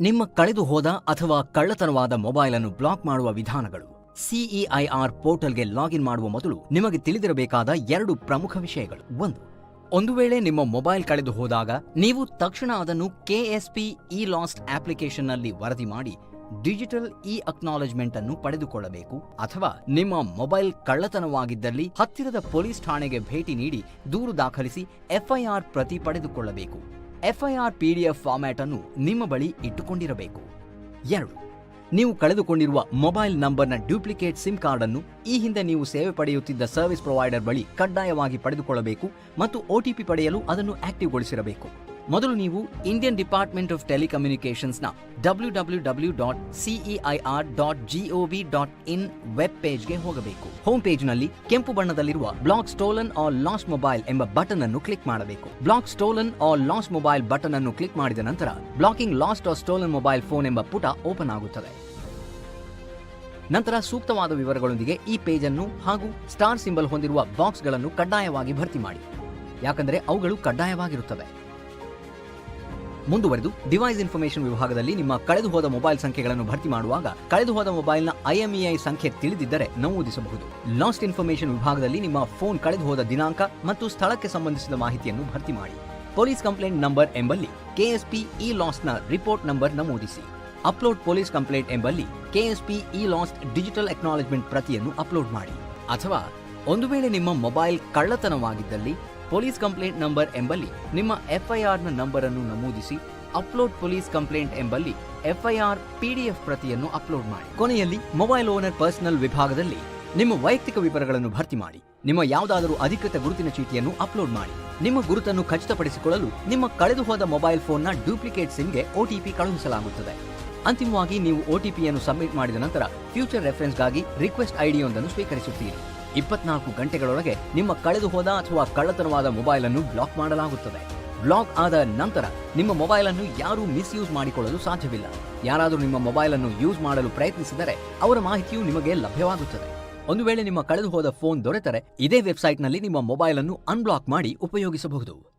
ನಿಮ್ಮ ಕಳೆದು ಹೋದ ಅಥವಾ ಕಳ್ಳತನವಾದ ಮೊಬೈಲ್ ಅನ್ನು ಬ್ಲಾಕ್ ಮಾಡುವ ವಿಧಾನಗಳು. ಸಿಇಐಆರ್ ಪೋರ್ಟಲ್ಗೆ ಲಾಗಿನ್ ಮಾಡುವ ಮೊದಲು ನಿಮಗೆ ತಿಳಿದಿರಬೇಕಾದ ಎರಡು ಪ್ರಮುಖ ವಿಷಯಗಳು. ಒಂದು ಒಂದು ವೇಳೆ ನಿಮ್ಮ ಮೊಬೈಲ್ ಕಳೆದು ಹೋದಾಗ ನೀವು ತಕ್ಷಣ ಅದನ್ನು ಕೆಎಸ್ಪಿ ಇ ಲಾಸ್ಟ್ ಅಪ್ಲಿಕೇಶನ್ನಲ್ಲಿ ವರದಿ ಮಾಡಿ ಡಿಜಿಟಲ್ ಇ ಅಕ್ನಾಲೆಜ್ಮೆಂಟ್ ಅನ್ನು ಪಡೆದುಕೊಳ್ಳಬೇಕು ಅಥವಾ ನಿಮ್ಮ ಮೊಬೈಲ್ ಕಳ್ಳತನವಾಗಿದ್ದಲ್ಲಿ ಹತ್ತಿರದ ಪೊಲೀಸ್ ಠಾಣೆಗೆ ಭೇಟಿ ನೀಡಿ ದೂರು ದಾಖಲಿಸಿ ಎಫ್ಐಆರ್ ಪ್ರತಿ ಪಡೆದುಕೊಳ್ಳಬೇಕು. ಎಫ್ಐಆರ್ ಪಿಡಿಎಫ್ ಫಾರ್ಮ್ಯಾಟ್ ಅನ್ನು ನಿಮ್ಮ ಬಳಿ ಇಟ್ಟುಕೊಂಡಿರಬೇಕು. ಎರಡು, ನೀವು ಕಳೆದುಕೊಂಡಿರುವ ಮೊಬೈಲ್ ನಂಬರ್ನ ಡ್ಯೂಪ್ಲಿಕೇಟ್ ಸಿಮ್ ಕಾರ್ಡ್ ಅನ್ನು ಈ ಹಿಂದೆ ನೀವು ಸೇವೆ ಪಡೆಯುತ್ತಿದ್ದ ಸರ್ವಿಸ್ ಪ್ರೊವೈಡರ್ ಬಳಿ ಕಡ್ಡಾಯವಾಗಿ ಪಡೆದುಕೊಳ್ಳಬೇಕು ಮತ್ತು ಒಟಿಪಿ ಪಡೆಯಲು ಅದನ್ನು ಆಕ್ಟಿವ್ಗೊಳಿಸಿರಬೇಕು. ಮೊದಲು ನೀವು Indian department of ಟೆಲಿಕಮ್ಯುನಿಕೇಷನ್ಸ್ನ W W W dot CEIR dot G O V dot in web ಪೇಜ್ಗೆ ಹೋಗಬೇಕು ಹೋಮ್ ಪೇಜ್ನಲ್ಲಿ ಕೆಂಪು ಬಣ್ಣದಲ್ಲಿರುವ block stolen or lost mobile ಎಂಬ ಬಟನ್ ಅನ್ನು ಕ್ಲಿಕ್ ಮಾಡಬೇಕು. Block stolen or lost mobile button ಅನ್ನು ಕ್ಲಿಕ್ ಮಾಡಿದ ನಂತರ blocking lost or stolen mobile phone ಎಂಬ ಪುಟ ಓಪನ್ ಆಗುತ್ತದೆ. ನಂತರ ಸೂಕ್ತವಾದ ವಿವರಗಳೊಂದಿಗೆ ಈ ಪೇಜ್ ಅನ್ನು ಹಾಗೂ ಸ್ಟಾರ್ ಸಿಂಬಲ್ ಹೊಂದಿರುವ ಬಾಕ್ಸ್ಗಳನ್ನು ಕಡ್ಡಾಯವಾಗಿ ಭರ್ತಿ ಮಾಡಿ. ಯಾಕಂದರೆ ಅವುಗಳು ಕಡ್ಡಾಯವಾಗಿರುತ್ತವೆ. ಮುಂದುವರೆದು ಡಿವೈಸ್ ಇನ್ಫಾರ್ಮೇಶನ್ ವಿಭಾಗದಲ್ಲಿ ನಿಮ್ಮ ಕಳೆದು ಹೋದ ಮೊಬೈಲ್ ಸಂಖ್ಯೆಗಳನ್ನು ಭರ್ತಿ ಮಾಡುವಾಗ ಕಳೆದು ಹೋದ ಮೊಬೈಲ್ನ ಐಎಂಇಐ ಸಂಖ್ಯೆ ತಿಳಿದಿದ್ದರೆ ನಮೂದಿಸಬಹುದು. ಲಾಸ್ಟ್ ಇನ್ಫಾರ್ಮೇಶನ್ ವಿಭಾಗದಲ್ಲಿ ನಿಮ್ಮ ಫೋನ್ ಕಳೆದು ಹೋದ ದಿನಾಂಕ ಮತ್ತು ಸ್ಥಳಕ್ಕೆ ಸಂಬಂಧಿಸಿದ ಮಾಹಿತಿಯನ್ನು ಭರ್ತಿ ಮಾಡಿ. ಪೊಲೀಸ್ ಕಂಪ್ಲೇಂಟ್ ನಂಬರ್ ಎಂಬಲ್ಲಿ ಕೆಎಸ್ಪಿ ಇ ನ ರಿಪೋರ್ಟ್ ನಂಬರ್ ನಮೂದಿಸಿ. ಅಪ್ಲೋಡ್ ಪೊಲೀಸ್ ಕಂಪ್ಲೇಂಟ್ ಎಂಬಲ್ಲಿ KSP E lost digital acknowledgement ಪ್ರತಿಯನ್ನು ಅಪ್ಲೋಡ್ ಮಾಡಿ. ಅಥವಾ ಒಂದು ವೇಳೆ ನಿಮ್ಮ ಮೊಬೈಲ್ ಕಳ್ಳತನವಾಗಿದ್ದಲ್ಲಿ ಪೊಲೀಸ್ ಕಂಪ್ಲೇಂಟ್ ನಂಬರ್ ಎಂಬಲ್ಲಿ ನಿಮ್ಮ ಎಫ್ಐಆರ್ನ ನಂಬರ್ ಅನ್ನು ನಮೂದಿಸಿ ಅಪ್ಲೋಡ್ ಪೊಲೀಸ್ ಕಂಪ್ಲೇಂಟ್ ಎಂಬಲ್ಲಿ ಎಫ್ಐಆರ್ ಪಿಡಿಎಫ್ ಪ್ರತಿಯನ್ನು ಅಪ್ಲೋಡ್ ಮಾಡಿ. ಕೊನೆಯಲ್ಲಿ ಮೊಬೈಲ್ ಓನರ್ ಪರ್ಸನಲ್ ವಿಭಾಗದಲ್ಲಿ ನಿಮ್ಮ ವೈಯಕ್ತಿಕ ವಿವರಗಳನ್ನು ಭರ್ತಿ ಮಾಡಿ. ನಿಮ್ಮ ಯಾವುದಾದರೂ ಅಧಿಕೃತ ಗುರುತಿನ ಚೀಟಿಯನ್ನು ಅಪ್ಲೋಡ್ ಮಾಡಿ. ನಿಮ್ಮ ಗುರುತನ್ನು ಖಚಿತಪಡಿಸಿಕೊಳ್ಳಲು ನಿಮ್ಮ ಕಳೆದು ಹೋದ ಮೊಬೈಲ್ ಫೋನ್ನ ಡೂಪ್ಲಿಕೇಟ್ ಸಿಮ್ಗೆ ಒಟಿಪಿ ಕಳುಹಿಸಲಾಗುತ್ತದೆ. ಅಂತಿಮವಾಗಿ ನೀವು ಒಟಿಪಿಯನ್ನು ಸಬ್ಮಿಟ್ ಮಾಡಿದ ನಂತರ ಫ್ಯೂಚರ್ ರೆಫರೆನ್ಸ್ಗಾಗಿ ರಿಕ್ವೆಸ್ಟ್ ಐಡಿಯೊಂದನ್ನು ಸ್ವೀಕರಿಸುತ್ತೀರಿ. ಇಪ್ಪತ್ನಾಲ್ಕು ಗಂಟೆಗಳೊಳಗೆ ನಿಮ್ಮ ಕಳೆದು ಹೋದ ಅಥವಾ ಕಳ್ಳತನವಾದ ಮೊಬೈಲ್ ಅನ್ನು ಬ್ಲಾಕ್ ಮಾಡಲಾಗುತ್ತದೆ. ಬ್ಲಾಕ್ ಆದ ನಂತರ ನಿಮ್ಮ ಮೊಬೈಲ್ ಅನ್ನು ಯಾರೂ ಮಿಸ್ಯೂಸ್ ಮಾಡಿಕೊಳ್ಳಲು ಸಾಧ್ಯವಿಲ್ಲ. ಯಾರಾದರೂ ನಿಮ್ಮ ಮೊಬೈಲ್ ಅನ್ನು ಯೂಸ್ ಮಾಡಲು ಪ್ರಯತ್ನಿಸಿದರೆ ಅವರ ಮಾಹಿತಿಯು ನಿಮಗೆ ಲಭ್ಯವಾಗುತ್ತದೆ. ಒಂದು ವೇಳೆ ನಿಮ್ಮ ಕಳೆದು ಹೋದ ಫೋನ್ ದೊರೆತರೆ ಇದೇ ವೆಬ್ಸೈಟ್ನಲ್ಲಿ ನಿಮ್ಮ ಮೊಬೈಲ್ ಅನ್ನು ಅನ್ಬ್ಲಾಕ್ ಮಾಡಿ ಉಪಯೋಗಿಸಬಹುದು.